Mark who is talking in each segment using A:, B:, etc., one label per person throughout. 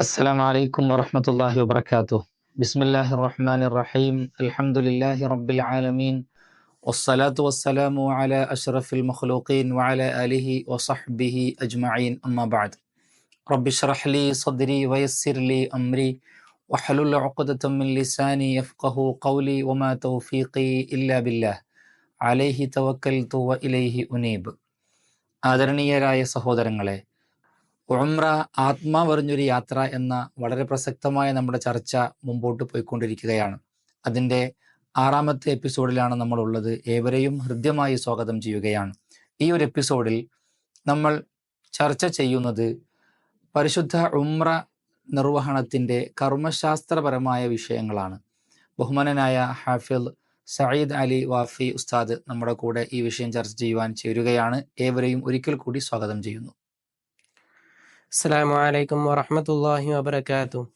A: السلام عليكم ورحمة الله وبركاته بسم الله الرحمن الرحيم الحمد لله رب العالمين والصلاة والسلام على أشرف المخلوقين وعلى آله وصحبه أجمعين أما بعد رب اشرح لي صدري ويسر لي أمري واحلل عقدة من لساني يفقه قولي وما توفيقي إلا بالله عليه توكلت وإليه أنيب ആദരണീയരായ സഹോദരങ്ങളെ ഉംറ ആത്മാവറിഞ്ഞൊരു യാത്ര എന്ന വളരെ പ്രസക്തമായ നമ്മുടെ ചർച്ച മുമ്പോട്ട് പോയിക്കൊണ്ടിരിക്കുകയാണ്. അതിന്റെ ആറാമത്തെ എപ്പിസോഡിലാണ് നമ്മൾ ഉള്ളത് ഏവരെയും ഹൃദ്യമായി സ്വാഗതം ചെയ്യുകയാണ്. ഈ ഒരു എപ്പിസോഡിൽ നമ്മൾ ചർച്ച ചെയ്യുന്നത് പരിശുദ്ധ ഉംറ നിർവഹണത്തിന്റെ കർമ്മശാസ്ത്രപരമായ വിഷയങ്ങളാണ്. ബഹുമാനനായ ഹാഫിൽ സയ്യിദ് അലി വാഫി ഉസ്താദ് നമ്മുടെ കൂടെ ഈ വിഷയം ചർച്ച ചെയ്യുവാൻ ചേരുകയാണ്. ഏവരെയും ഒരിക്കൽ കൂടി സ്വാഗതം ചെയ്യുന്നു.
B: السلام عليكم ورحمة الله وبركاته.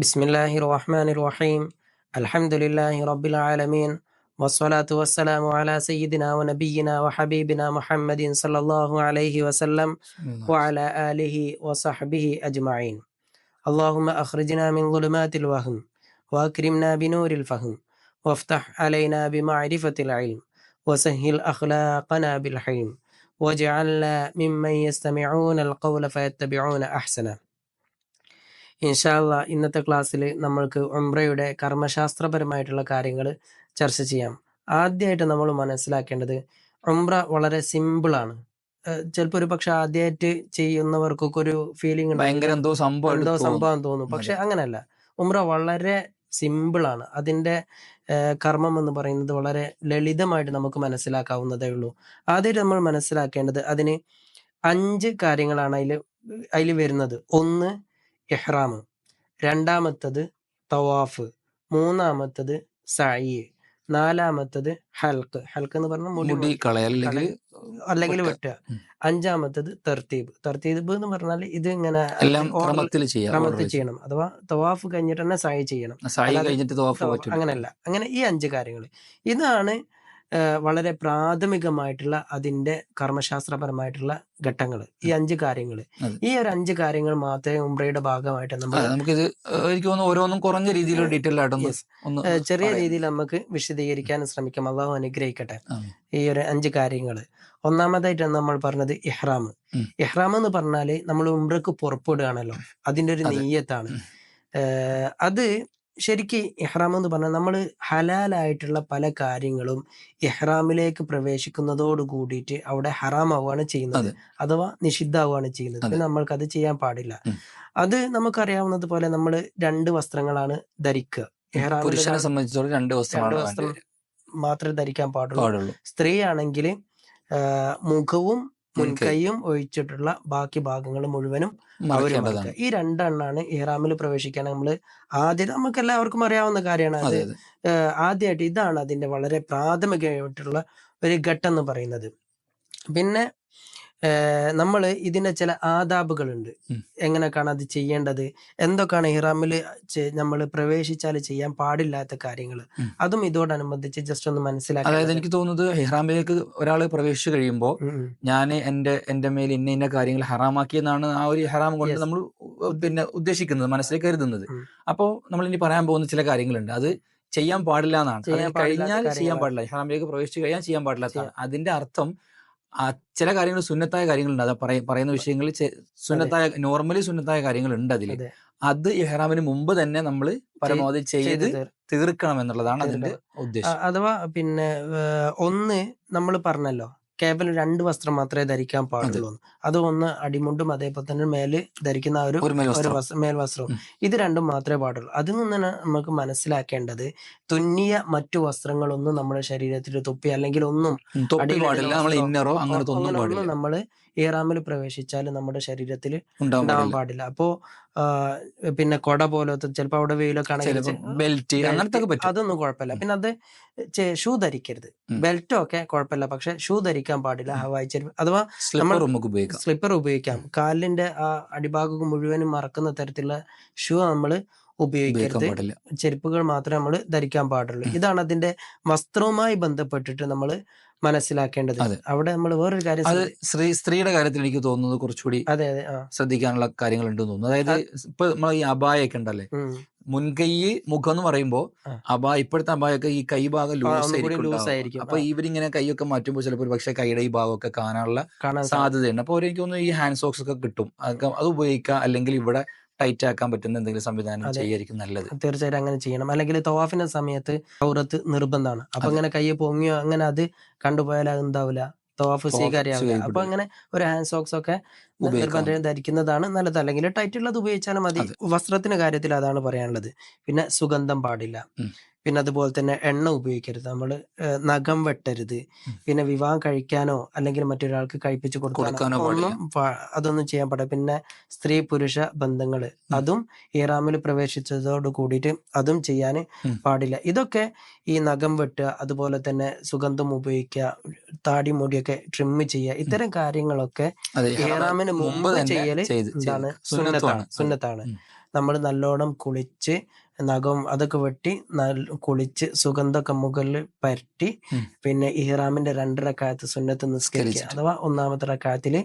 B: بسم الله الرحمن الرحيم. الحمد لله رب العالمين. والصلاة والسلام على سيدنا ونبينا وحبيبنا محمد صلى الله عليه وسلم وعلى آله وصحبه أجمعين. اللهم أخرجنا من ظلمات الوهم وأكرمنا بنور الفهم وافتح علينا بمعرفة العلم وسهل أخلاقنا بالحلم. واجعلنا ممن يستمعون القول فيتبعون أحسنه ഇൻഷാല്ല ഇന്നത്തെ ക്ലാസ്സിൽ നമ്മൾക്ക് ഉംറയുടെ കർമ്മശാസ്ത്രപരമായിട്ടുള്ള കാര്യങ്ങൾ ചർച്ച ചെയ്യാം ആദ്യമായിട്ട് നമ്മൾ മനസ്സിലാക്കേണ്ടത് ഉംറ വളരെ സിമ്പിളാണ് ചിലപ്പോൾ ഒരു പക്ഷെ ആദ്യമായിട്ട് ചെയ്യുന്നവർക്കൊക്കെ ഒരു ഫീലിംഗ്
A: ഭയങ്കര എന്തോ സംഭവം
B: എന്തോ സംഭവം തോന്നും പക്ഷെ അങ്ങനെയല്ല ഉംറ വളരെ സിമ്പിളാണ് അതിൻ്റെ ഏഹ്, കർമ്മം എന്ന് പറയുന്നത് വളരെ ലളിതമായിട്ട് നമുക്ക് മനസ്സിലാക്കാവുന്നതേ ഉള്ളൂ. ആദ്യമായിട്ട് നമ്മൾ മനസ്സിലാക്കേണ്ടത് അതിന് അഞ്ച് കാര്യങ്ങളാണ് അതിൽ അതിൽ വരുന്നത്. ഒന്ന് എഹ്റാം രണ്ടാമത്തത് തവാഫ്. മൂന്നാമത്തത് സായി നാലാമത്തത് ഹൽക്ക്. ഹൽക്ക് എന്ന് പറഞ്ഞാൽ മുടി
A: മുടി കളയൽ അല്ലെങ്കിൽ
B: അല്ലെങ്കിൽ
A: വെട്ടുക.
B: അഞ്ചാമത്തത് തർത്തീബ്. തർത്തീബ് എന്ന് പറഞ്ഞാൽ ഇത് ഇങ്ങനെ
A: ക്രമത്തിൽ.
B: ചെയ്യണം. അഥവാ തവാഫ് കഴിഞ്ഞിട്ട് തന്നെ സായി ചെയ്യണം. അങ്ങനെയല്ല. അങ്ങനെ ഈ അഞ്ച് കാര്യങ്ങൾ. ഇതാണ് വളരെ പ്രാഥമികമായിട്ടുള്ള അതിന്റെ കർമ്മശാസ്ത്രപരമായിട്ടുള്ള ഘട്ടങ്ങൾ ഈ അഞ്ച് കാര്യങ്ങൾ. ഈ ഒരു അഞ്ച് കാര്യങ്ങൾ മാത്രമേ ഉംറയുടെ ഭാഗമായിട്ട് നമ്മൾ
A: നമുക്കിത് എനിക്ക് തോന്നുന്നു ഓരോന്നും കുറഞ്ഞ രീതിയിൽ ഡീറ്റെയിൽ ഒന്ന്
B: ചെറിയ രീതിയിൽ നമുക്ക് വിശദീകരിക്കാൻ ശ്രമിക്കാം. അള്ളാഹു അനുഗ്രഹിക്കട്ടെ. ഈ ഒരു അഞ്ച് കാര്യങ്ങൾ ഒന്നാമതായിട്ടാണ് നമ്മൾ പറഞ്ഞത് ഇഹ്റാം. ഇഹ്റാം എന്ന് പറഞ്ഞാൽ നമ്മൾ ഉംറക്ക് പുറപ്പെടുകയാണല്ലോ. അതിന്റെ ഒരു. നെയ്യത്താണ്. അത് ശരിക്ക് ഇഹ്റാം എന്ന് പറഞ്ഞാൽ നമ്മൾ ഹലാലായിട്ടുള്ള പല കാര്യങ്ങളും ഇഹ്റാമിലേക്ക് പ്രവേശിക്കുന്നതോട് കൂടിയിട്ട് അവിടെ ഹറാമാവുകയാണ് ചെയ്യുന്നത്
A: അതെ.
B: അഥവാ നിഷിദ്ധാവുകയാണ് ചെയ്യുന്നത്. നമ്മൾക്കത് നമ്മൾക്ക് അത് ചെയ്യാൻ പാടില്ല. അത് നമുക്കറിയാവുന്നത് പോലെ നമ്മൾ രണ്ട് വസ്ത്രങ്ങളാണ് ധരിക്കുക. എഹ്റാമിനെ
A: പുരുഷനെ സംബന്ധിച്ചിടത്തോളം രണ്ട്
B: വസ്ത്രം മാത്രമേ ധരിക്കാൻ പാടുള്ളൂ. സ്ത്രീ ആണെങ്കിൽ മുഖവും. മുൻകൈയും ഒഴിച്ചിട്ടുള്ള ബാക്കി ഭാഗങ്ങൾ മുഴുവനും അവർ ഈ രണ്ടെണ്ണാണ് ഇഹ്റാമിൽ പ്രവേശിക്കാൻ നമ്മൾ ആദ്യം നമുക്ക് എല്ലാവർക്കും അറിയാവുന്ന കാര്യമാണ് അത്. ആദ്യമായിട്ട് ഇതാണ് അതിന്റെ വളരെ പ്രാഥമികമായിട്ടുള്ള ഒരു ഘട്ടം എന്ന് പറയുന്നത്. പിന്നെ നമ്മൾ ഇതിന്റെ ചില ആദാബുകളുണ്ട്. എങ്ങനെയൊക്കെയാണ് അത് ചെയ്യേണ്ടത്? എന്തൊക്കെയാണ് ഹിറാമിൽ നമ്മൾ പ്രവേശിച്ചാൽ ചെയ്യാൻ പാടില്ലാത്ത കാര്യങ്ങൾ. അതും ഇതോടനുബന്ധിച്ച് ജസ്റ്റ് ഒന്ന് മനസ്സിലാക്കി അതായത്
A: എനിക്ക് തോന്നുന്നത് ഹിറാമിലേക്ക് ഒരാൾ പ്രവേശിച്ചു കഴിയുമ്പോൾ ഞാൻ എന്റെ എന്റെ മേൽ ഇന്ന ഇന്ന കാര്യങ്ങൾ ഹറാമാക്കിയെന്നാണ് ആ ഒരു ഹറാം കൊണ്ട് നമ്മൾ പിന്നെ ഉദ്ദേശിക്കുന്നത് മനസ്സിൽ കരുതുന്നത്. അപ്പോൾ നമ്മൾ ഇനി പറയാൻ പോകുന്ന ചില കാര്യങ്ങളുണ്ട്. അത് ചെയ്യാൻ പാടില്ല എന്നാണ്. കഴിഞ്ഞാൽ ചെയ്യാൻ പാടില്ല. ഇഹ്റാമിലേക്ക് പ്രവേശിച്ചു കഴിഞ്ഞാൽ ചെയ്യാൻ
B: പാടില്ല.
A: അതിന്റെ അർത്ഥം ചില കാര്യങ്ങൾ സുന്നത്തായ കാര്യങ്ങളുണ്ട്. അത് പറയ- പറയുന്ന വിഷയങ്ങളിൽ സുന്നത്തായ നോർമലി സുന്നത്തായ കാര്യങ്ങളുണ്ട് അതിൽ
B: അത്.
A: ഇഹ്റാമിന് മുമ്പ് തന്നെ നമ്മൾ പരമാവധി ചെയ്ത്
B: ചെയ്ത്
A: തീർക്കണം എന്നുള്ളതാണ് അതിന്റെ ഉദ്ദേശം.
B: അഥവാ പിന്നെ ഒന്ന് നമ്മൾ പറഞ്ഞല്ലോ. കേവലം രണ്ട് വസ്ത്രം മാത്രമേ ധരിക്കാൻ പാടുള്ളൂ. അത് ഒന്ന് അടിമുണ്ടും അതേപോലെ തന്നെ മേൽ ധരിക്കുന്ന ഒരു
A: ഒരു മേൽ
B: ഒരു
A: വസ്ത്രം
B: വസ്ത്രം മേൽവസ്ത്രവും ഇത് രണ്ടും മാത്രമേ പാടുള്ളൂ. അതിൽ നിന്ന് തന്നെ നമുക്ക് മനസ്സിലാക്കേണ്ടത് തുന്നിയ മറ്റു വസ്ത്രങ്ങളൊന്നും നമ്മുടെ ശരീരത്തിൽ തൊപ്പി അല്ലെങ്കിൽ ഒന്നും
A: നമ്മൾ
B: നമ്മൾ ഇറാമിൽ പ്രവേശിച്ചാൽ നമ്മുടെ ശരീരത്തിൽ
A: ഉണ്ടാവാൻ പാടില്ല.
B: അപ്പോ പിന്നെ കൊട പോലത്തെ ചിലപ്പോ അവിടെ വെയിലൊക്കെ ആണെങ്കിൽ
A: ബെൽറ്റ് അങ്ങനത്തെ
B: അതൊന്നും കുഴപ്പമില്ല. പിന്നെ അത് ഷൂ ധരിക്കരുത്. ബെൽറ്റോ ഒക്കെ കുഴപ്പമില്ല. പക്ഷെ ഷൂ ധരിക്കാൻ പാടില്ല. ഹവായി ചെരുപ്പ് അഥവാ
A: സ്ലിപ്പർ നമുക്ക് ഉപയോഗിക്കാം.
B: സ്ലിപ്പർ ഉപയോഗിക്കാം. കാലിന്റെ ആ അടിഭാഗം മുഴുവനും മറക്കുന്ന തരത്തിലുള്ള ഷൂ നമ്മൾ ഉപയോഗിക്കരുത്. ചെരുപ്പുകൾ മാത്രമേ നമ്മൾ ധരിക്കാൻ പാടുള്ളൂ. ഇതാണ് അതിന്റെ വസ്ത്രവുമായി ബന്ധപ്പെട്ടിട്ട് നമ്മൾ മനസ്സിലാക്കേണ്ടത്. അവിടെ നമ്മൾ വേറൊരു കാര്യം
A: അത് സ്ത്രീ സ്ത്രീയുടെ കാര്യത്തിൽ എനിക്ക് തോന്നുന്നത് കുറച്ചുകൂടി
B: അതെ അതെ
A: ശ്രദ്ധിക്കാനുള്ള കാര്യങ്ങൾ ഉണ്ടെന്ന് തോന്നുന്നു. അതായത് ഇപ്പൊ നമ്മൾ ഈ അബായൊക്കെ ഉണ്ടല്ലേ. മുൻകൈ മുഖം എന്ന് പറയുമ്പോ. അബാ ഇപ്പോഴത്തെ അബായൊക്കെ ഈ കൈ ഭാഗം ലൂസ് ആയിരിക്കും അപ്പൊ ഇവരിങ്ങനെ കൈയൊക്കെ മാറ്റുമ്പോൾ ചിലപ്പോൾ പക്ഷെ കൈയുടെ ഈ ഭാഗമൊക്കെ കാണാനുള്ള സാധ്യതയുണ്ട്. അപ്പൊ എനിക്ക് തോന്നുന്നു ഈ ഹാൻഡ് സോക്സ് ഒക്കെ കിട്ടും. അതൊക്കെ അത് ഉപയോഗിക്കാം അല്ലെങ്കിൽ ഇവിടെ ടൈറ്റ് ആക്കാൻ പറ്റുന്ന എന്തെങ്കിലും സംവിധാനം. ചെയ്യായിരിക്കും നല്ലത്.
B: തീർച്ചയായിട്ടും അങ്ങനെ ചെയ്യണം. അല്ലെങ്കിൽ തവാഫിന്റെ സമയത്ത് ഔറത്ത് നിർബന്ധമാണ്. അപ്പൊ. അങ്ങനെ കൈ പൊങ്ങിയോ അങ്ങനെ അത് കണ്ടുപോയാൽ അത് എന്താവില്ല തവാഫ്
A: സ്വീകാര്യമാവില്ല
B: സ്വീകാര്യാവില്ല അപ്പൊ അങ്ങനെ ഒരു ഹാൻഡ് സോക്സ് ഒക്കെ. നിർബന്ധം ധരിക്കുന്നതാണ് നല്ലത്. അല്ലെങ്കിൽ ടൈറ്റ് ഉള്ളത് ഉപയോഗിച്ചാലും മതി. വസ്ത്രത്തിന്റെ കാര്യത്തിൽ അതാണ് പറയാനുള്ളത്. പിന്നെ സുഗന്ധം പാടില്ല. പിന്നെ അതുപോലെ തന്നെ എണ്ണ ഉപയോഗിക്കരുത്. നമ്മൾ നഖം വെട്ടരുത്. പിന്നെ വിവാഹം കഴിക്കാനോ അല്ലെങ്കിൽ മറ്റൊരാൾക്ക് കഴിപ്പിച്ചു
A: കൊടുക്കാനോ
B: ഒന്നും അതൊന്നും ചെയ്യാൻ പാടില്ല. പിന്നെ സ്ത്രീ പുരുഷ ബന്ധങ്ങൾ അതും ഈറാമിൽ പ്രവേശിച്ചതോട് കൂടിയിട്ട് അതും ചെയ്യാൻ പാടില്ല. ഇതൊക്കെ ഈ നഖം വെട്ടുക അതുപോലെ തന്നെ സുഗന്ധം ഉപയോഗിക്കുക താടി മുടിയൊക്കെ ട്രിം ചെയ്യുക ഇത്തരം കാര്യങ്ങളൊക്കെ ഈറാമിന് മുമ്പ്
A: ചെയ്യൽ
B: സുന്നത്താണ്. സുന്നത്താണ്. നമ്മൾ നല്ലോണം കുളിച്ച് നഖം അതൊക്കെ വെട്ടി കുളിച്ച് സുഗന്ധമൊക്കെ മുകളിൽ പരട്ടി പിന്നെ ഇഹ്റാമിന്റെ രണ്ട് കാലത്ത് സുന്നത്ത് നിസ്കരിക്കുക. അഥവാ ഒന്നാമത്തെ റക്കായത്തിൽ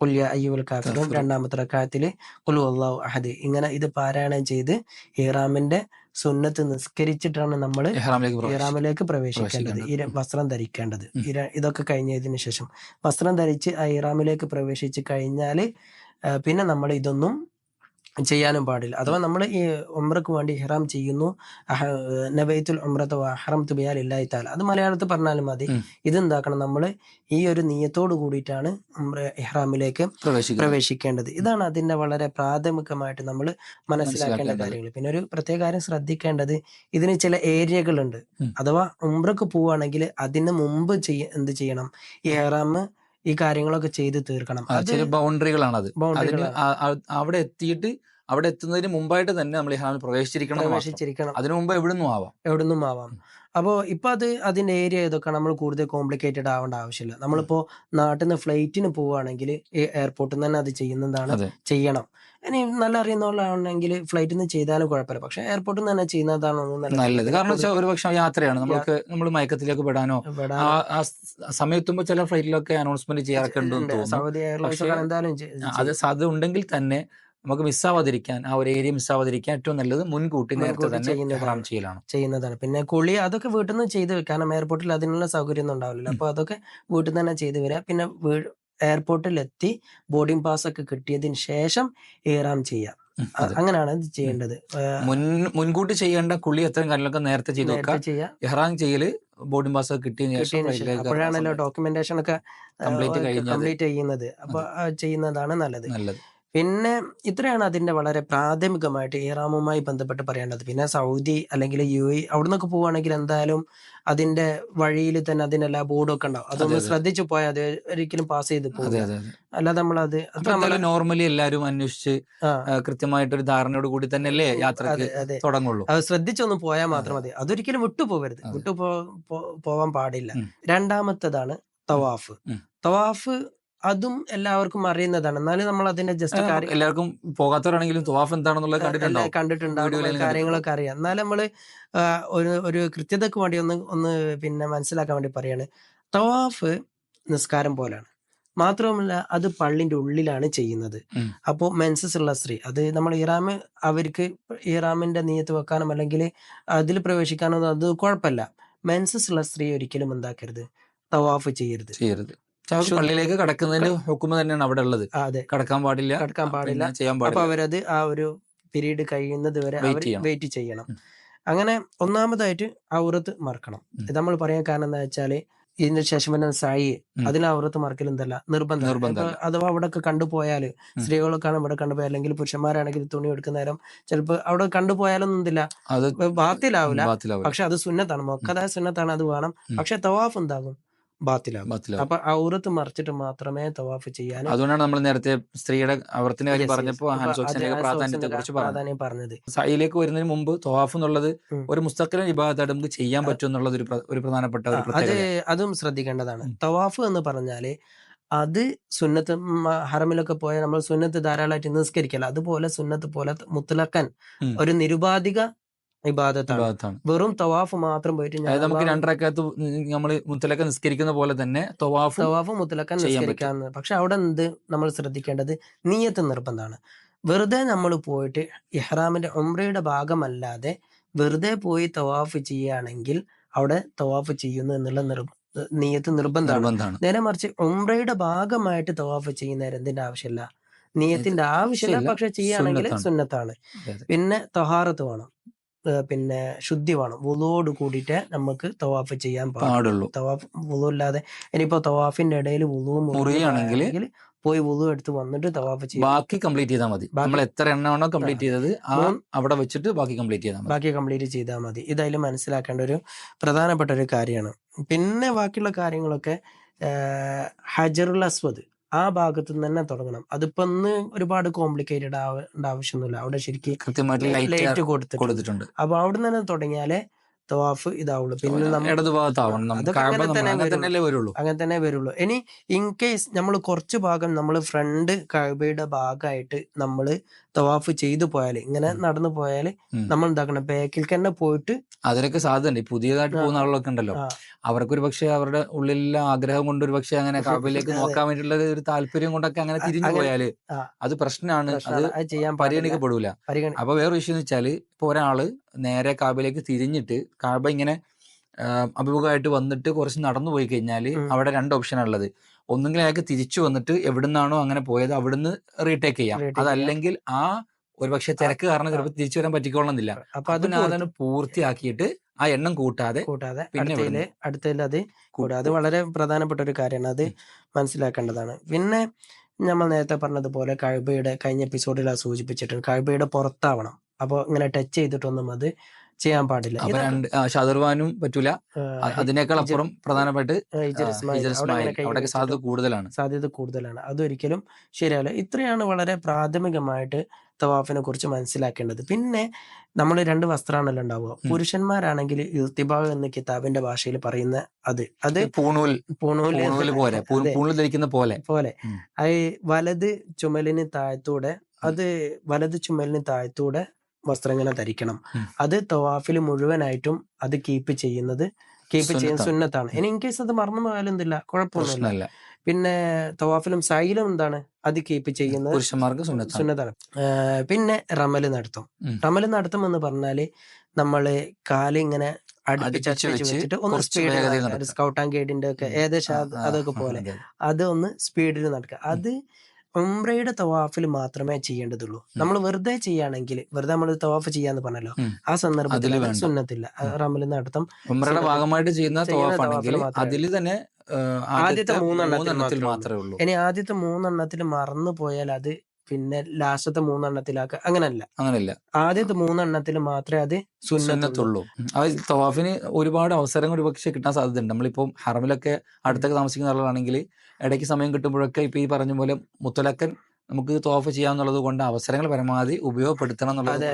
B: കുല്യ അയ്യുൽ കാഫിറും. രണ്ടാമത്തെ റക്കായത്തിൽ കുലു അള്ളാഹു അഹദ്. ഇങ്ങനെ ഇത് പാരായണം ചെയ്ത് ഇഹ്റാമിന്റെ സുന്നത്ത് നിസ്കരിച്ചിട്ടാണ് നമ്മൾ
A: ഇഹ്റാമിലേക്ക്.
B: ഇറാമിലേക്ക് പ്രവേശിക്കേണ്ടത്. ഈ വസ്ത്രം ധരിക്കേണ്ടത്. ഇര ഇതൊക്കെ കഴിഞ്ഞതിന് ശേഷം വസ്ത്രം ധരിച്ച് ആ ഇറാമിലേക്ക് പ്രവേശിച്ച് കഴിഞ്ഞാൽ പിന്നെ നമ്മൾ ഇതൊന്നും ചെയ്യാനും പാടില്ല. അഥവാ നമ്മൾ ഈ ഉമ്രക്ക് വേണ്ടി ഹെറാം ചെയ്യുന്നു നബൈത്തുൽ ഉമ്രത്ത് അഹ്റം തുബിയാൽ ഇല്ലായിത്താൽ അത് മലയാളത്തിൽ പറഞ്ഞാലും മതി. ഇതെന്താക്കണം? നമ്മൾ ഈ ഒരു നീയത്തോട് കൂടിയിട്ടാണ് ഉമ്ര ഇഹ്റാമിലേക്ക്
A: പ്രവേശിക്കും
B: പ്രവേശിക്കേണ്ടത്. ഇതാണ് അതിന്റെ വളരെ പ്രാഥമികമായിട്ട് നമ്മൾ മനസ്സിലാക്കേണ്ട കാര്യങ്ങൾ പിന്നെ ഒരു പ്രത്യേക കാര്യം ശ്രദ്ധിക്കേണ്ടത് ഇതിന് ചില ഏരിയകളുണ്ട്.
A: ഉണ്ട്
B: അഥവാ ഉമ്രക്ക് പോവുകയാണെങ്കിൽ അതിന് മുമ്പ് ചെയ്യ എന്ത് ചെയ്യണം? ഈ ഇഹ്റാം ഈ കാര്യങ്ങളൊക്കെ ചെയ്ത് തീർക്കണം.
A: ചില ബൗണ്ടറികളാണ് അത് അതിന് അവിടെ എത്തിയിട്ട് അവിടെ എത്തുന്നതിന് മുമ്പായിട്ട് തന്നെ നമ്മൾ ഇഹ്റാമിൽ പ്രവേശിച്ചിരിക്കണം
B: പ്രവേശിച്ചിരിക്കണം.
A: അതിനു മുമ്പ് എവിടുന്നും ആവാം.
B: എവിടുന്നും ആവാം. അപ്പോൾ ഇപ്പൊ അത് അതിന്റെ ഏരിയ ഇതൊക്കെ നമ്മൾ കൂടുതൽ കോംപ്ലിക്കേറ്റഡ് ആവേണ്ട ആവശ്യമില്ല. നമ്മളിപ്പോ നാട്ടിൽ നിന്ന് ഫ്ലൈറ്റിന് പോവുകയാണെങ്കിൽ എയർപോർട്ടിൽ നിന്ന് തന്നെ അത് ചെയ്യുന്നതാണ് ചെയ്യണം. ഇനി നല്ല അറിയുന്നവരാണെങ്കിൽ ഫ്ലൈറ്റിൽ നിന്ന് ചെയ്താലും കുഴപ്പമില്ല. പക്ഷെ എയർപോർട്ടിൽ നിന്ന് തന്നെ ചെയ്യുന്നതാണ്
A: നല്ലത്. കാരണം വെച്ചാൽ ഒരു പക്ഷേ യാത്രയാണ്. നമുക്ക് നമ്മൾ മയക്കത്തിലേക്ക് പെടാനോ ആ ആ സ് സമയത്തുമ്പോ ചില ഫ്ലൈറ്റിലൊക്കെ അനൗൺസ്മെന്റ് ചെയ്യാറൊക്കെ
B: ഉണ്ടോ. സൗദി എയർലൈൻസ് എന്തായാലും
A: അത് സാധ്യത ഉണ്ടെങ്കിൽ തന്നെ നമുക്ക് മിസ്സാവാതിരിക്കാൻ ആ ഒരു ഏരിയ മിസ്സാവാതിരിക്കാൻ ഏറ്റവും നല്ലത് മുൻകൂട്ടി നേരത്തെ തന്നെ ചെയ്യലാണ്
B: ചെയ്യുന്നതാണ്. പിന്നെ കുളി അതൊക്കെ വീട്ടിൽ നിന്ന് ചെയ്ത് വെക്കാം കാരണം എയർപോർട്ടിൽ അതിനുള്ള സൗകര്യം ഒന്നും ഉണ്ടാവില്ല. അപ്പൊ അതൊക്കെ വീട്ടിൽ നിന്ന് തന്നെ ചെയ്ത് വരിക. പിന്നെ എയർപോർട്ടിൽ എത്തി ബോർഡിംഗ് പാസ് ഒക്കെ കിട്ടിയതിന് ശേഷം ഇഹ്റാം ചെയ്യാം അങ്ങനെയാണ് ചെയ്യേണ്ടത്.
A: മുൻ മുൻകൂട്ടി ചെയ്യേണ്ട കുളി അത്തരം കാര്യങ്ങളൊക്കെ നേരത്തെ ചെയ്ത്
B: വെക്കുക.
A: ഇഹ്റാം ചെയ്യൽ ബോർഡിംഗ് പാസ് ഒക്കെ കിട്ടിയ
B: അപ്പോഴാണല്ലോ ഡോക്യുമെന്റേഷൻ ഒക്കെ. കംപ്ലീറ്റ് ചെയ്യുന്നത്. അപ്പൊ ചെയ്യുന്നതാണ് നല്ലത്.
A: നല്ലത്.
B: പിന്നെ ഇത്രയാണ് അതിന്റെ വളരെ പ്രാഥമികമായിട്ട് ഇറാമുമായി ബന്ധപ്പെട്ട് പറയേണ്ടത്. പിന്നെ സൗദി അല്ലെങ്കിൽ യു എ അവിടെ നിന്നൊക്കെ പോവുകയാണെങ്കിൽ എന്തായാലും അതിന്റെ വഴിയിൽ തന്നെ അതിനെല്ലാ ബോർഡൊക്കെ ഒക്കെ ഉണ്ടാവും. അതൊന്ന്
A: അതെ.
B: ശ്രദ്ധിച്ചു പോയാൽ അത് ഒരിക്കലും പാസ് ചെയ്ത് പോകും അല്ലാതെ നമ്മളത് അത്
A: നോർമലി എല്ലാവരും അന്വേഷിച്ച്
B: കൃത്യമായിട്ട്
A: ഒരു കൃത്യമായിട്ടൊരു ധാരണയോട് കൂടി തന്നെയല്ലേ
B: അല്ലേ യാത്ര
A: തുടങ്ങുള്ളൂ.
B: അത് ശ്രദ്ധിച്ചൊന്ന് പോയാൽ മാത്രം മതി. അതൊരിക്കലും വിട്ടു പോകരുത്
A: അതെ.
B: വിട്ടു പോവാൻ പാടില്ല. രണ്ടാമത്തേതാണ് തവാഫ്. തവാഫ് അതും എല്ലാവർക്കും അറിയുന്നതാണ്. എന്നാലും നമ്മൾ അതിന്റെ ജസ്റ്റ് കാര്യം
A: എല്ലാവർക്കും പോകാത്തവരാണെങ്കിലും തുവാഫ് എന്താണെന്നുള്ളത് കണ്ടിട്ടുണ്ട്
B: കണ്ടിട്ടുണ്ടാവും. കാര്യങ്ങളൊക്കെ അറിയാം. എന്നാലും നമ്മൾ ഒരു ഒരു കൃത്യതക്ക് വേണ്ടി ഒന്ന് ഒന്ന് പിന്നെ മനസ്സിലാക്കാൻ വേണ്ടി പറയാണ്. തവാഫ് നിസ്കാരം പോലാണ്. മാത്രവുമല്ല അത് പള്ളിന്റെ ഉള്ളിലാണ് ചെയ്യുന്നത്. അപ്പോൾ മെൻസസ് ഉള്ള സ്ത്രീ അത് നമ്മൾ ഇറാമ് അവർക്ക് ഇറാമിന്റെ നീയത്ത് വെക്കാനും അല്ലെങ്കിൽ അതിൽ പ്രവേശിക്കാനോ അത് കുഴപ്പമില്ല. മെൻസസ് ഉള്ള സ്ത്രീ ഒരിക്കലും എന്താക്കരുത്? തവാഫ് ചെയ്യരുത്.
A: ചെയ്യരുത്. പള്ളിയിലേക്ക് കടക്കുന്നതിന് ഹുക്കുമ തന്നെയാണ് അവിടെ ഉള്ളത്.
B: അതെ.
A: കടക്കാൻ പാടില്ല.
B: കടക്കാൻ പാടില്ല.
A: ചെയ്യാൻ പാടില്ല.
B: അപ്പൊ അവരത് ആ ഒരു പീരീഡ് കഴിയുന്നത് വരെ. വെയിറ്റ് ചെയ്യണം. അങ്ങനെ ഒന്നാമതായിട്ട് ഔറത്ത് മറക്കണം. ഇത് നമ്മൾ പറയാൻ കാരണം എന്താ വെച്ചാൽ ഇതിന് ശേഷം വരുന്ന സായി. അതിന് ഔറത്ത് മറക്കൽ എന്തല്ല? നിർബന്ധം. അഥവാ അവിടെ ഒക്കെ കണ്ടുപോയാൽ
A: ഉം.
B: സ്ത്രീകളൊക്കെയാണ് ഇവിടെ കണ്ടുപോയാൽ അല്ലെങ്കിൽ പുരുഷന്മാരാണെങ്കിൽ തുണി എടുക്കുന്ന നേരം ചിലപ്പോൾ അവിടെ കണ്ടുപോയാലൊന്നും എന്തില്ല? ബാത്തിലാവില്ല
A: ബാത്തിലാവും
B: പക്ഷെ അത് സുന്നത്താണ്. മൊക്കതായ സുന്നത്താണ്. അത് വേണം. പക്ഷെ തവാഫ് എന്താകും ബാത്തിലാകും അപ്പൊ ഔറത്ത് മറിച്ചിട്ട് മാത്രമേ തവാഫ് ചെയ്യാൻ
A: അതുകൊണ്ടാണ് നമ്മൾ നേരത്തെ സ്ത്രീയുടെ അവർത്തിന് കാര്യം. പറഞ്ഞപ്പോൾ പ്രാധാന്യത്തെ കുറിച്ച്
B: പ്രാധാന്യം പറഞ്ഞത്.
A: സൈലേക്ക് വരുന്നതിന് മുമ്പ് തവാഫ് എന്നുള്ളത് ഒരു മുസ്തഖിലെ വിഭാഗത്തായിട്ട് നമുക്ക് ചെയ്യാൻ പറ്റും എന്നുള്ളത് ഒരു പ്രധാനപ്പെട്ട
B: അത് അതും ശ്രദ്ധിക്കേണ്ടതാണ്. തവാഫ് എന്ന് പറഞ്ഞാൽ അത് സുന്നത്ത് ഹറമിലൊക്കെ പോയാൽ നമ്മൾ സുന്നത്ത് ധാരാളമായിട്ട് നിസ്കരിക്കല. അതുപോലെ സുന്നത്ത് പോലെ മുത്തലക്കൻ ഒരു നിരുപാധിക ഇബാദത്താണ്. വെറും തവാഫ് മാത്രം പോയിട്ട്
A: അതായത് നമുക്ക് രണ്ടരക്കകത്ത് നമ്മൾ മുത്തലക്ക നിസ്കരിക്കുന്ന പോലെ തന്നെ തവാഫ്
B: തവാഫ്
A: മുത്തലക്ക
B: നിസ്കരിക്കാന്ന്. പക്ഷെ അവിടെ എന്ത് നമ്മൾ ശ്രദ്ധിക്കേണ്ടത്? നീയത്ത് നിർബന്ധമാണ്. വെറുതെ നമ്മൾ പോയിട്ട് ഇഹ്റാമിന്റെ ഉംറയുടെ ഭാഗമല്ലാതെ വെറുതെ പോയി തവാഫ് ചെയ്യുകയാണെങ്കിൽ അവിടെ തവാഫ് ചെയ്യുന്നു എന്നുള്ള നിർ നീയത്ത് നിർബന്ധമാണ്. നേരെ മറിച്ച് ഉംറയുടെ ഭാഗമായിട്ട് തവാഫ് ചെയ്യുന്നതിന് എന്തിന്റെ ആവശ്യമില്ല? നീയത്തിന്റെ ആവശ്യമില്ല. പക്ഷെ ചെയ്യുകയാണെങ്കിൽ
A: സുന്നത്താണ്.
B: പിന്നെ തൊഹാറത്ത് വേണം. പിന്നെ ശുദ്ധി വേണം. വുളുവോട് കൂടിയിട്ട് നമുക്ക് തവാഫ് ചെയ്യാൻ പാടുള്ളൂ. തവാഫ് വുളു ഇല്ലാതെ ഇനിയിപ്പോ തവാഫിന്റെ ഇടയിൽ വുളു പോയി വുളു എടുത്ത് വന്നിട്ട് തവാഫ് ചെയ്യും.
A: ബാക്കി കംപ്ലീറ്റ് ചെയ്താൽ മതി. നമ്മൾ എത്ര എണ്ണമാണോ കംപ്ലീറ്റ് ചെയ്തത് ആ അവിടെ വെച്ചിട്ട് ബാക്കി കംപ്ലീറ്റ് ചെയ്താൽ മതി.
B: ബാക്കി കംപ്ലീറ്റ് ചെയ്താൽ മതി. ഇതായാലും മനസ്സിലാക്കേണ്ട ഒരു പ്രധാനപ്പെട്ട ഒരു കാര്യമാണ്. പിന്നെ ബാക്കിയുള്ള കാര്യങ്ങളൊക്കെ ഹജറുൽ അസ്വദ്. ആ ഭാഗത്ത് നിന്ന് തന്നെ തുടങ്ങണം. അതിപ്പോ ഒന്ന് ഒരുപാട് കോംപ്ലിക്കേറ്റഡ് ആവേണ്ട ആവശ്യമൊന്നുമില്ല അവിടെ ശരിക്കും
A: ലൈറ്റ് കൊടുത്തിട്ടുണ്ട്.
B: അപ്പൊ അവിടെ നിന്ന് തന്നെ തുടങ്ങിയാലേ തവാഫ് ഇതാവുള്ളൂ. പിന്നെ അങ്ങനെ തന്നെ വരുള്ളൂ. അങ്ങനെ തന്നെ വരുള്ളൂ. ഇനി ഇൻ കേസ് നമ്മൾ കുറച്ച് ഭാഗം നമ്മൾ ഫ്രണ്ട് കഴബയുടെ ഭാഗമായിട്ട് നമ്മൾ തവാഫ് ചെയ്തു പോയാൽ ഇങ്ങനെ നടന്നു പോയാൽ നമ്മൾ എന്താക്കണം? ബാക്കിൽ തന്നെ പോയിട്ട്
A: അതിനൊക്കെ സാധ്യതയുണ്ട്. പുതിയതായിട്ട്. പോകുന്ന ആളുകളൊക്കെ ഉണ്ടല്ലോ. അവർക്ക് ഒരു പക്ഷേ അവരുടെ ഉള്ളിലെ ആഗ്രഹം കൊണ്ട് ഒരു പക്ഷേ അങ്ങനെ
B: കാവിലേക്ക്
A: നോക്കാൻ വേണ്ടിയിട്ടുള്ള ഒരു താല്പര്യം കൊണ്ടൊക്കെ അങ്ങനെ തിരിഞ്ഞു
B: പോയാൽ
A: അത് പ്രശ്നമാണ്. അത്
B: ചെയ്യാൻ
A: പരിഗണിക്കപ്പെടൂല. അപ്പൊ വേറെ വിഷയം എന്ന് വെച്ചാൽ ഇപ്പൊ ഒരാൾ നേരെ കാബയിലേക്ക് തിരിഞ്ഞിട്ട് കാബ ഇങ്ങനെ അഭിമുഖമായിട്ട് വന്നിട്ട് കുറച്ച് നടന്നു പോയി
B: കഴിഞ്ഞാൽ
A: അവിടെ രണ്ട് ഓപ്ഷനാണ് ഉള്ളത്. ഒന്നുകിൽ അയാൾക്ക് തിരിച്ചു വന്നിട്ട് എവിടുന്നാണോ അങ്ങനെ പോയത് അവിടുന്ന് റീടേക്ക് ചെയ്യാം. അതല്ലെങ്കിൽ ആ ഒരു പക്ഷെ തിരക്ക് കാരണം ചിലപ്പോൾ തിരിച്ചു വരാൻ പറ്റിക്കോളണമെന്നില്ല.
B: അപ്പൊ അത്
A: പിന്നെ പൂർത്തിയാക്കിയിട്ട് ആ എണ്ണം കൂട്ടാതെ
B: കൂട്ടാതെ
A: പിന്നെ അടുത്തതിൽ
B: അടുത്തതിൽ അത് കൂടാതെ അത് വളരെ പ്രധാനപ്പെട്ട ഒരു കാര്യമാണ്. അത് മനസ്സിലാക്കേണ്ടതാണ്. പിന്നെ നമ്മൾ നേരത്തെ പറഞ്ഞതുപോലെ കഴിബയുടെ കഴിഞ്ഞ എപ്പിസോഡിൽ സൂചിപ്പിച്ചിട്ടുണ്ട്. കഴിബയുടെ പുറത്താവണം. അപ്പോൾ ഇങ്ങനെ ടച്ച് ചെയ്തിട്ടൊന്നും അത് ചെയ്യാൻ പാടില്ല.
A: ഷാദർവാനും പറ്റൂല. അതിനേക്കാൾ അപ്പുറം പ്രധാനപ്പെട്ട്
B: അവിടെ
A: സാധ്യത കൂടുതലാണ്.
B: സാധ്യത കൂടുതലാണ്. അതൊരിക്കലും ശരിയല്ല ഇത്രയാണ് വളരെ പ്രാഥമികമായിട്ട് തവാഫിനെ കുറിച്ച് മനസ്സിലാക്കേണ്ടത്. പിന്നെ നമ്മൾ രണ്ട് വസ്ത്രമാണല്ലോ ഉണ്ടാവുക. പുരുഷന്മാരാണെങ്കിൽ ഇർത്തിബാഗ് എന്ന കിതാബിന്റെ ഭാഷയിൽ പറയുന്ന അത്. അത്
A: പൂണൂൽ. പോലെ. പൂണൂൽ ധരിക്കുന്ന പോലെ.
B: പോലെ. അത് വലത് ചുമലിന് താഴത്തൂടെ അത് വലത് ചുമലിന് താഴത്തൂടെ വസ്ത്രം ഇങ്ങനെ ധരിക്കണം അത് തവാഫിൽ മുഴുവനായിട്ടും അത് കീപ്പ് ചെയ്യുന്നത് കീപ്പ് ചെയ്യുന്ന
A: സുന്നത്താണ്.
B: ഇനി ഇൻ കേസ് അത് മറന്നു പോയാലും എന്തില്ല കുഴപ്പമൊന്നുമില്ല പിന്നെ തവാഫിലും സൈലും എന്താണ്? അത് കീപ്പ് ചെയ്യുന്നത്
A: പുരുഷന്മാർക്ക് സുന്നത്താണ്.
B: പിന്നെ റമൽ നടത്തും.
A: റമൽ
B: റമൽ നടത്തും എന്ന് പറഞ്ഞാൽ നമ്മൾ കാൽ ഇങ്ങനെ അടുപ്പിച്ച് വെച്ചിട്ട് ഒന്ന്. സ്കൗട്ട് ആൻഡ് ഗൈഡിന്റെ ഒക്കെ. ഏകദേശം അതൊക്കെ പോലെ.
A: അത്.
B: ഒന്ന് സ്പീഡിൽ നടക്കുക. അത് ഉംറയുടെ തവാഫിൽ മാത്രമേ ചെയ്യേണ്ടതുള്ളൂ. നമ്മൾ വെറുതെ ചെയ്യുകയാണെങ്കിൽ വെറുതെ നമ്മൾ തവാഫ് ചെയ്യാന്ന് പറഞ്ഞല്ലോ. ആ സന്ദർഭത്തിൽ. സുന്നത്തില്ല.
A: റമലിൽ
B: റമൽ നടത്തം
A: ഉമ്രയുടെ ഭാഗമായിട്ട് ചെയ്യുന്ന തവാഫാണെങ്കിൽ അതിൽ തന്നെ
B: ആദ്യത്തെ മൂന്നെണ്ണത്തിൽ മാത്രമേ
A: ഉള്ളൂ.
B: ഇനി ആദ്യത്തെ മൂന്നെണ്ണത്തിൽ മറന്നു പോയാൽ അത് പിന്നെ ലാസ്റ്റത്തെ മൂന്നെണ്ണത്തിലാക്ക. അങ്ങനല്ല.
A: അങ്ങനല്ല.
B: ആദ്യത്തെ മൂന്നെണ്ണത്തിൽ മാത്രമേ അത് സുന്നത്തുള്ളൂ.
A: അത് തവാഫിന് ഒരുപാട് അവസരങ്ങൾ ഒരുപക്ഷെ കിട്ടാൻ സാധ്യതയുണ്ട്. നമ്മളിപ്പോ ഹറമിലൊക്കെ അടുത്തൊക്കെ താമസിക്കുന്ന ആളാണെങ്കിൽ ഇടയ്ക്ക് സമയം കിട്ടുമ്പോഴൊക്കെ ഇപ്പൊ ഈ പറഞ്ഞ പോലെ മുത്തലക്കൻ നമുക്ക് തവാഫ് ചെയ്യാന്നുള്ളത് കൊണ്ട് അവസരങ്ങൾ പരമാവധി ഉപയോഗപ്പെടുത്തണം എന്നുള്ളത്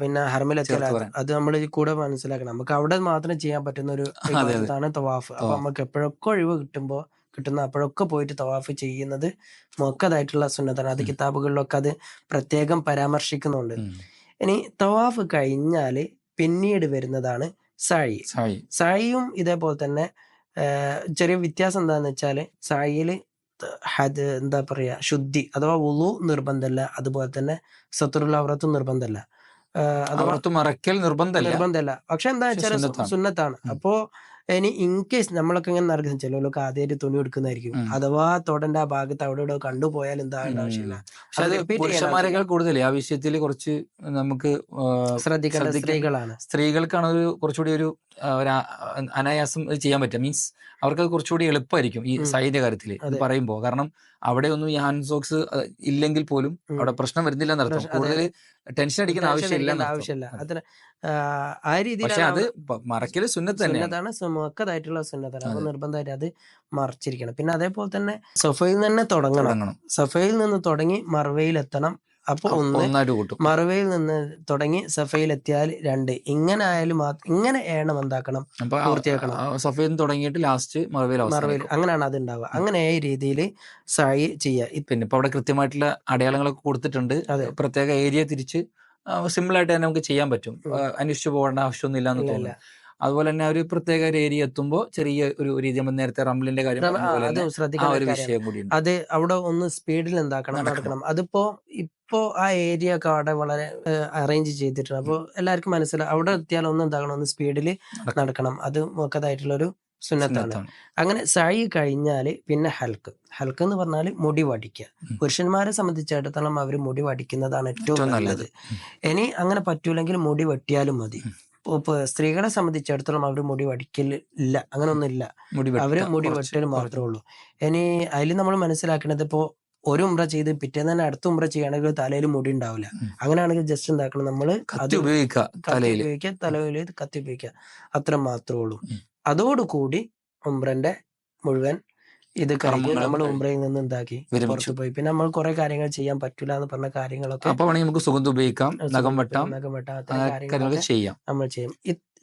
B: പിന്നെ ഹർമിലെത്തിയാൽ അത് നമ്മൾ കൂടെ മനസ്സിലാക്കണം. നമുക്ക് അവിടെ മാത്രം ചെയ്യാൻ പറ്റുന്ന ഒരു. തവാഫ്. അപ്പൊ നമുക്ക് എപ്പോഴൊക്കെ ഒഴിവ് കിട്ടുമ്പോ കിട്ടുന്ന അപ്പോഴൊക്കെ പോയിട്ട് തവാഫ് ചെയ്യുന്നത് മൊക്കതായിട്ടുള്ള സുന്നത്താണ്. അത്. കിതാബുകളിലൊക്കെ അത് പ്രത്യേകം പരാമർശിക്കുന്നുണ്ട്. ഇനി തവാഫ് കഴിഞ്ഞാൽ പിന്നീട് വരുന്നതാണ്
A: സായി.
B: സായിയും ഇതേപോലെ തന്നെ ചെറിയ വ്യത്യാസം എന്താന്ന് വെച്ചാൽ സായിൽ ഹദ് എന്താ പറയാ ശുദ്ധി അഥവാ ഉളു നിർബന്ധമല്ല അതുപോലെ തന്നെ സത്തുറുള്ള അവറത്തും നിർബന്ധമല്ല അഥവാ
A: മറക്കൽ നിർബന്ധമല്ല
B: നിർബന്ധമല്ല പക്ഷെ എന്താ വെച്ചാൽ.
A: സുന്നത്താണ്.
B: അപ്പോ ഇനി ഇൻ കേസ് നമ്മളൊക്കെ ഇങ്ങനെ നടക്കുന്ന ചിലവരൊക്കെ ആദ്യമായിട്ട് തുണി എടുക്കുന്നതായിരിക്കും. അഥവാ തൊടന്റെ ആ ഭാഗത്ത് അവിടെ ഇവിടെ കണ്ടുപോയാൽ എന്താകേണ്ട ആവശ്യമില്ല.
A: പുരുഷന്മാരെക്കാൾ കൂടുതൽ ആ വിഷയത്തിൽ കുറച്ച് നമുക്ക്
B: ശ്രദ്ധിക്കേണ്ട
A: ശ്രദ്ധിക്കാൻ-
B: സ്ത്രീകളാണ്.
A: സ്ത്രീകൾക്കാണ് ഒരു കുറച്ചുകൂടി ഒരു ഒരു അനായാസം ചെയ്യാൻ പറ്റുക. മീൻസ് അവർക്ക് അത് കുറച്ചുകൂടി എളുപ്പമായിരിക്കും ഈ
B: സൈന്യ
A: സൈഡിന്റെ കാര്യത്തിൽ. പറയുമ്പോൾ. കാരണം അവിടെ ഒന്നും ഈ ഹാൻഡ് സോക്സ് ഇല്ലെങ്കിൽ പോലും അവിടെ പ്രശ്നം വരുന്നില്ല എന്നർത്ഥം കൂടുതൽ ടെൻഷൻ അടിക്കുന്ന ആവശ്യമില്ല.
B: ആ, ആ രീതിയിൽ
A: പക്ഷെ അത് മറക്കൽ സുന്നത്ത് തന്നെയാണ്.
B: സുന്നത്താണ് സുമക്കതായിട്ടുള്ള സുന്നത്താണ്. അപ്പൊ. നിർബന്ധമായിട്ട് അത് മറച്ചിരിക്കണം. പിന്നെ അതേപോലെ തന്നെ സഫയിൽ നിന്ന് തന്നെ തുടങ്ങണം. സഫയിൽ നിന്ന് തുടങ്ങി മർവയിൽ എത്തണം അപ്പൊ ഒന്ന്
A: കൂട്ടും.
B: മറുവയിൽ നിന്ന് തുടങ്ങി സഫയിൽ എത്തിയാൽ രണ്ട്. ഇങ്ങനെ ആയാലും ഇങ്ങനെ ഏണം എന്താക്കണം? പൂർത്തിയാക്കണം.
A: സഫയിൽ നിന്ന് തുടങ്ങിയിട്ട് ലാസ്റ്റ്
B: മറുവയിൽ
A: മറുവയിൽ
B: അങ്ങനെയാണ് അത് ഉണ്ടാവുക. അങ്ങനെ ഈ രീതിയിൽ സായി ചെയ്യുക.
A: പിന്നെ ഇപ്പൊ അവിടെ കൃത്യമായിട്ടുള്ള അടയാളങ്ങളൊക്കെ കൊടുത്തിട്ടുണ്ട്.
B: അതെ.
A: പ്രത്യേക ഏരിയ തിരിച്ച് സിമ്പിൾ ആയിട്ട് തന്നെ നമുക്ക് ചെയ്യാൻ പറ്റും. അന്വേഷിച്ചു പോകേണ്ട ആവശ്യമൊന്നും
B: ഇല്ല.
A: തോന്നുന്നു. അതുപോലെ തന്നെ ഒരു പ്രത്യേക ഒരു ഏരിയ എത്തുമ്പോൾ ചെറിയ ഒരു രീതി നമ്മൾ നേരത്തെ റംലിന്റെ കാര്യം
B: അത്
A: വിഷയം കൂടിയുണ്ട്
B: അത് അവിടെ ഒന്ന് സ്പീഡിൽ എന്താക്കണം
A: നടക്കണം.
B: അതിപ്പോ ഇപ്പോ ആ ഏരിയ ഒക്കെ അവിടെ വളരെ അറേഞ്ച് ചെയ്തിട്ടുണ്ട്. അപ്പോൾ എല്ലാവർക്കും മനസ്സിലാവും അവിടെ എത്തിയാൽ ഒന്ന് എന്താക്കണം ഒന്ന് സ്പീഡിൽ
A: നടക്കണം.
B: അത് മൊക്കതായിട്ടുള്ള ഒരു സുന്നത്താണ്. അങ്ങനെ സായി കഴിഞ്ഞാൽ പിന്നെ ഹൽക്ക്. ഹൽക്ക് എന്ന് പറഞ്ഞാൽ മുടി വടിക്കുക. പുരുഷന്മാരെ സംബന്ധിച്ചിടത്തോളം അവർ മുടി വടിക്കുന്നതാണ് ഏറ്റവും നല്ലത്. ഇനി അങ്ങനെ പറ്റൂലെങ്കിൽ മുടി വെട്ടിയാലും മതി. സ്ത്രീകളെ സംബന്ധിച്ചിടത്തോളം അവർ മുടി വടിക്കൽ ഇല്ല. അങ്ങനൊന്നും ഇല്ല
A: അവർ
B: മുടി വെട്ടൽ മാത്രമേ ഉള്ളൂ. ഇനി അതിൽ നമ്മൾ മനസ്സിലാക്കണത് ഇപ്പോ ഒരു ഉമ്ര ചെയ്ത് പിറ്റേന്ന് തന്നെ അടുത്ത ഉമ്ര ചെയ്യുകയാണെങ്കിൽ തലയിൽ മുടി ഉണ്ടാവില്ല. അങ്ങനെയാണെങ്കിൽ ജസ്റ്റ് എന്താക്കണം നമ്മൾ അത്
A: കത്തി ഉപയോഗിക്കുക തലയിൽ.
B: കത്തി ഉപയോഗിക്കുക. അത്ര മാത്രമേ ഉള്ളൂ. അതോടുകൂടി ഉമ്രന്റെ മുഴുവൻ ഇത് നമ്മൾ ഉംറയിൽ നിന്ന്
A: ഉണ്ടാക്കി
B: പുറത്തു പോയി. പിന്നെ നമ്മൾ കുറെ കാര്യങ്ങൾ ചെയ്യാൻ പറ്റൂല എന്ന് പറഞ്ഞ കാര്യങ്ങളൊക്കെ
A: അപ്പൊ വേണമെങ്കിൽ നമുക്ക് സുഗന്ധം ഉപയോഗിക്കാം നഖം വെട്ടാം.
B: നഖം വെട്ടാം കാര്യങ്ങളൊക്കെ
A: ചെയ്യാം.
B: നമ്മൾ ചെയ്യും.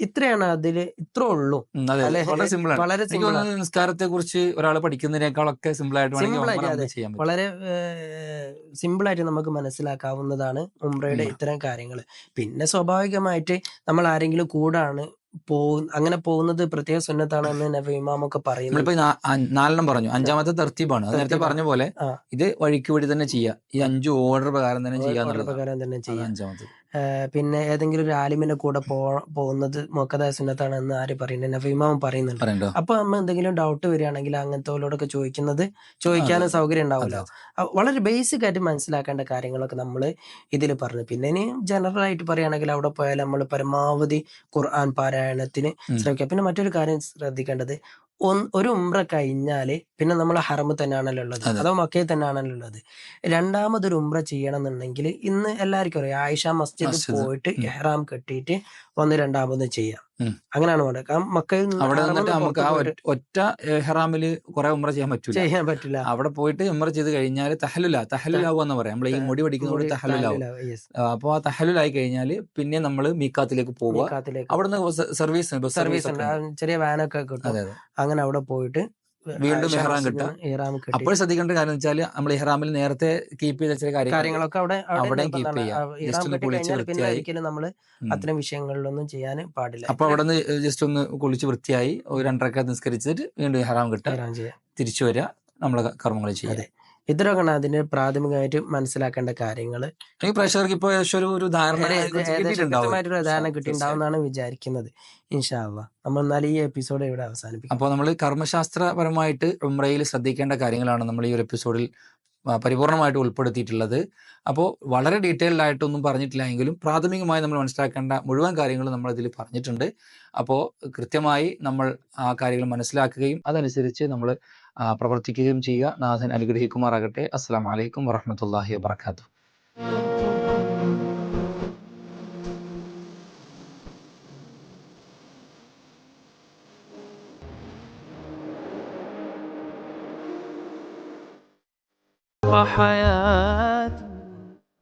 B: ഇത്രയാണ് അതിൽ ഇത്ര ഉള്ളൂ?
A: വളരെ സിമ്പിൾ
B: വളരെ
A: നിസ്കാരത്തെ കുറിച്ച് ഒരാൾ പഠിക്കുന്നതിനേക്കാളൊക്കെ സിമ്പിൾ ആയിട്ട്
B: വളരെ സിമ്പിൾ ആയിട്ട് നമുക്ക് മനസ്സിലാക്കാവുന്നതാണ് ഉംറയുടെ ഇത്തരം കാര്യങ്ങൾ. പിന്നെ സ്വാഭാവികമായിട്ട് നമ്മൾ ആരെങ്കിലും കൂടാണ് പോ അങ്ങനെ പോകുന്നത് പ്രത്യേക സുന്നത്താണ് എന്ന് നബി ഇമാമൊക്കെ പറയുന്നു.
A: നമ്മളിപ്പോ നാലെണ്ണം പറഞ്ഞു. അഞ്ചാമത്തെ തർത്തീബാണ് നേരത്തെ പറഞ്ഞ പോലെ ഇത് വഴിക്ക് വഴി തന്നെ ചെയ്യാം. ഈ അഞ്ചു ഓർഡർ പ്രകാരം തന്നെ ചെയ്യാന്നുള്ളത്
B: പ്രകാരം തന്നെ ചെയ്യാം.
A: അഞ്ചാമത്തെ
B: പിന്നെ ഏതെങ്കിലും ഒരു ആലിമിന്റെ കൂടെ പോ പോകുന്നത് മൊക്കതായ സുന്നത്താണെന്ന് ആര് പറയുന്നത്? നഫീമാവും പറയുന്നുണ്ട്. അപ്പൊ നമ്മൾ എന്തെങ്കിലും ഡൗട്ട് വരികയാണെങ്കിൽ അങ്ങനത്തെ ചോദിക്കുന്നത് ചോദിക്കാനും. സൗകര്യം ഉണ്ടാവുമല്ലോ. വളരെ ബേസിക് ആയിട്ട് മനസ്സിലാക്കേണ്ട കാര്യങ്ങളൊക്കെ നമ്മൾ ഇതിൽ പറഞ്ഞു. പിന്നെ ഇനി ജനറൽ ആയിട്ട് പറയുകയാണെങ്കിൽ അവിടെ പോയാൽ നമ്മൾ പരമാവധി ഖുർആൻ പാരായണത്തിന്. ശ്രമിക്കുക. പിന്നെ മറ്റൊരു കാര്യം ശ്രദ്ധിക്കേണ്ടത് ഒരു ഉംറ കഴിഞ്ഞാൽ പിന്നെ നമ്മൾ ഹറമ് തന്നെയാണല്ലോ ഉള്ളത്
A: അതെ.
B: മക്കയിൽ തന്നെയാണല്ലോ ഉള്ളത് രണ്ടാമതൊരു ഉംറ ചെയ്യണം എന്നുണ്ടെങ്കിൽ ഇന്ന് എല്ലാവർക്കും അറിയാം ആയിഷ മസ്ജിദ്
A: മസ്ജിദ്.
B: പോയിട്ട് എഹ്റാം കെട്ടിയിട്ട് ഒന്ന് രണ്ടാമത് ചെയ്യാം. അങ്ങനെയാണ് വേണ്ടത്. കാരണം മക്കയിൽ
A: അവിടെ
B: ഹറമിൽ
A: നിന്നിട്ട് നമുക്ക് ആ ഒറ്റ- ഹെറാമിൽ കുറെ ഉമ്ര ചെയ്യാൻ പറ്റൂല.
B: ചെയ്യാൻ പറ്റില്ല.
A: അവിടെ പോയിട്ട് ഉമ്ര ചെയ്ത് കഴിഞ്ഞാൽ തഹലുല തഹലുലാവുക എന്ന് പറയാം. നമ്മൾ ഈ മുടി പഠിക്കുന്നതോട് തഹലുലാവും. അപ്പോൾ ആ തഹലുലായി കഴിഞ്ഞാൽ പിന്നെ നമ്മൾ മീക്കാത്തിലേക്ക് പോവുക.
B: അവിടെ
A: നിന്ന് സർവീസ്
B: സർവീസ് ചെറിയ വാനൊക്കെ കിട്ടും. അങ്ങനെ അവിടെ പോയിട്ട്
A: വീണ്ടും ഇഹ്റാം കിട്ടുക.
B: കിട്ടി
A: അപ്പോൾ ശ്രദ്ധിക്കേണ്ട കാര്യം വെച്ചാൽ നമ്മൾ ഇഹ്റാമിൽ നേരത്തെ കീപ്പ് ചെയ്ത ചില
B: കാര്യങ്ങളൊക്കെ അവിടെ അവിടെ കീപ്പ്.
A: ചെയ്യാം.
B: നമ്മൾ. അത്തരം വിഷയങ്ങളിലൊന്നും ചെയ്യാൻ പാടില്ല
A: അപ്പൊ അവിടെ നിന്ന് ജസ്റ്റ് ഒന്ന് കുളിച്ച് വൃത്തിയായി ഒരു രണ്ടരക്ക നിസ്കരിച്ചിട്ട് വീണ്ടും ഇഹ്റാം കിട്ടുക തിരിച്ചു വരിക നമ്മളെ കർമ്മങ്ങൾ ചെയ്യാം
B: അതെ. ഇത്രയൊക്കെയാണ് അതിന് പ്രാഥമികമായിട്ട് മനസ്സിലാക്കേണ്ട കാര്യങ്ങൾ
A: പ്രേക്ഷകർക്ക് ഇപ്പോൾ ഒരു ധാരണ
B: ധാരണ. കിട്ടിയിട്ടുണ്ടാവുമെന്നാണ് വിചാരിക്കുന്നത്. ഇൻഷാല്ല നമ്മൾ എന്നാൽ ഈ എപ്പിസോഡ് ഇവിടെ അവസാനിപ്പിക്കും.
A: അപ്പോൾ നമ്മൾ കർമ്മശാസ്ത്രപരമായിട്ട് ഉംറയിൽ ശ്രദ്ധിക്കേണ്ട കാര്യങ്ങളാണ് നമ്മൾ ഈ ഒരു എപ്പിസോഡിൽ പരിപൂർണമായിട്ട് ഉൾപ്പെടുത്തിയിട്ടുള്ളത്. അപ്പോൾ വളരെ ഡീറ്റെയിൽഡ് ആയിട്ടൊന്നും പറഞ്ഞിട്ടില്ല എങ്കിലും പ്രാഥമികമായി നമ്മൾ മനസ്സിലാക്കേണ്ട മുഴുവൻ കാര്യങ്ങളും നമ്മൾ ഇതിൽ പറഞ്ഞിട്ടുണ്ട്. അപ്പോൾ കൃത്യമായി നമ്മൾ ആ കാര്യങ്ങൾ മനസ്സിലാക്കുകയും അതനുസരിച്ച് നമ്മൾ പ്രവർത്തിക്കുകയും ചെയ്യുക നാഥൻ അനുഗ്രഹിക്കുമാറാകട്ടെ അസ്സാം വലൈക്കും വറഹമത്തല്ലാഹി വാബർക്കാത്തു
C: وحياة